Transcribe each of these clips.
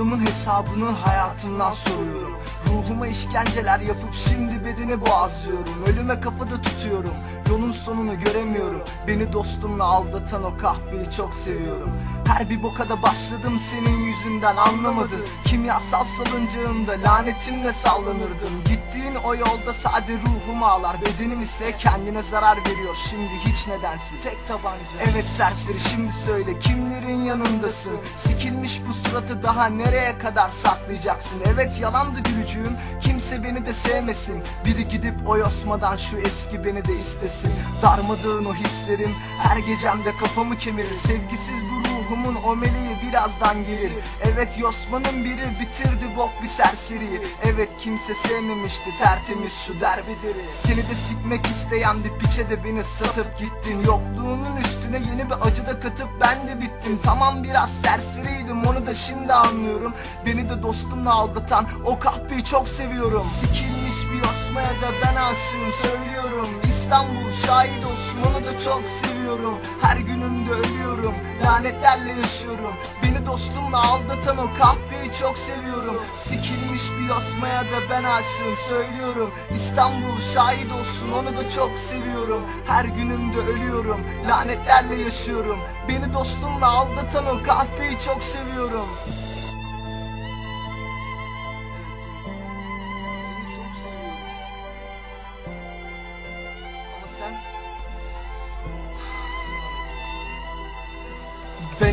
Bunun hesabını hayatımdan soruyorum. Ruhuma işkenceler yapıp şimdi bedeni boğazlıyorum. Ölüme kafada tutuyorum Yolun sonunu göremiyorum. Beni dostumla aldatan o kahveyi çok seviyorum. Her bir bokada başladım senin yüzünden anlamadın Kimyasal salıncağında lanetimle sallanırdım. Gittiğin o yolda sade ruhum ağlar Bedenim ise kendine zarar veriyor. Şimdi hiç nedensiz. Tek tabanca. Evet serseri şimdi söyle kimlerin yanındasın? Sikilmiş bu suratı daha nereye kadar saklayacaksın? Evet yalandı gülücüğüm Kimse beni de sevmesin. Biri gidip o yosmadan şu eski beni de istesin Darmadağın o hislerim Her gecemde kafamı kemirir. Sevgisiz bu ruhumun o meleği birazdan gelir. Evet yosmanın biri bitirdi bok bir serseriyi Evet kimse sevmemişti tertemiz şu derbideri. Seni de sikmek isteyen bir piçe de beni satıp gittin. Yokluğunun üstüne yeni bir acı da katıp ben de bittim. Tamam biraz serseriydim onu da şimdi anlıyorum. Beni de dostumla aldatan o kahpeyi çok seviyorum. Sikilmiş bir yosmaya da ben aşığım söylüyorum İstanbul şahit olsun onu da çok seviyorum. Her günümde ölüyorum lanetlerle yaşıyorum. Beni dostumla aldatan o kahveyi çok seviyorum. Sikilmiş bir yosmaya da ben aşığım söylüyorum. İstanbul şahit olsun onu da çok seviyorum. Her günümde ölüyorum lanetlerle yaşıyorum. Beni dostumla aldatan o kahveyi çok seviyorum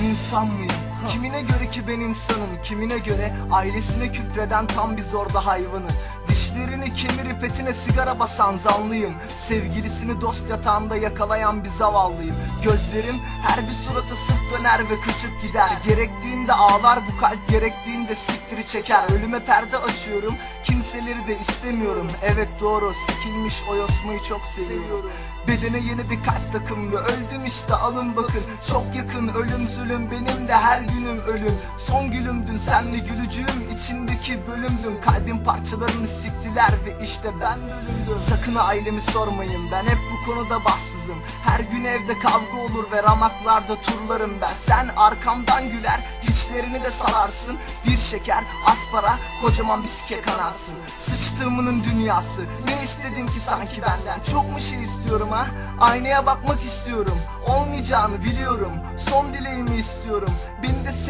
insan mıyım? Kimine göre ki ben insanım Kimine göre ailesine küfreden tam bir zorda hayvanı Dişlerini kemirip etine sigara basan zanlıyım. Sevgilisini dost yatağında yakalayan bir zavallıyım. Gözlerim her bir surata sırt döner ve kaçıp gider. Gerektiğinde ağlar bu kalp gerektiğinde siktiri çeker. Ölüme perde açıyorum kimseleri de istemiyorum. Evet doğru sikilmiş o yosmayı çok seviyorum. Bedene yeni bir kalp takım ve öldüm işte alın bakın. Çok yakın ölüm zulüm benim de her günüm ölüm Son gülümdün sen ve gülücüğüm. İçindeki bölümdün. Kalbin parçalarını siktiler ve işte ben bölündüm Sakın ailemi sormayın. Ben hep bu konuda bahtsızım. Her gün evde kavga olur ve ramaklarda turlarım ben. Sen arkamdan güler hiçlerini de salarsın Bir şeker aspara kocaman bir sike kanarsın. Sıçtığımının dünyası. Ne istedin ki sanki benden? Çok mu şey istiyorum ha? Aynaya bakmak istiyorum. Olmayacağını biliyorum. Son dileğimi istiyorum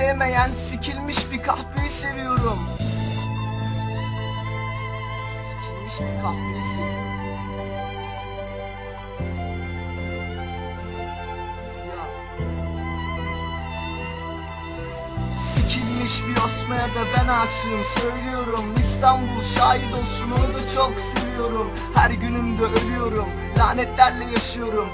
sevmeyen sikilmiş bir kahveyi seviyorum. Sikilmiş bir kahveyi seviyorum. Ya. Sikilmiş bir osmaya da ben aşığım söylüyorum. İstanbul şahit olsun onu da çok seviyorum. Her günümde ölüyorum lanetlerle yaşıyorum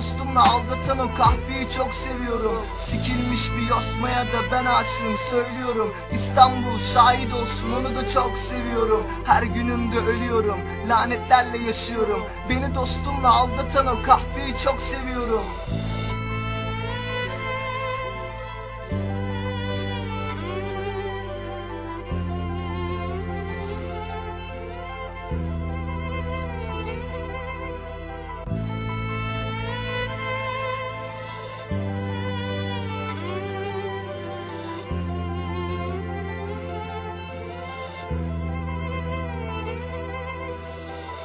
dostumla aldatan o kahveyi çok seviyorum. Sikilmiş bir yosmaya da ben aşığım söylüyorum. İstanbul şahit olsun onu da çok seviyorum. Her günümde ölüyorum lanetlerle yaşıyorum. Beni dostumla aldatan o kahveyi çok seviyorum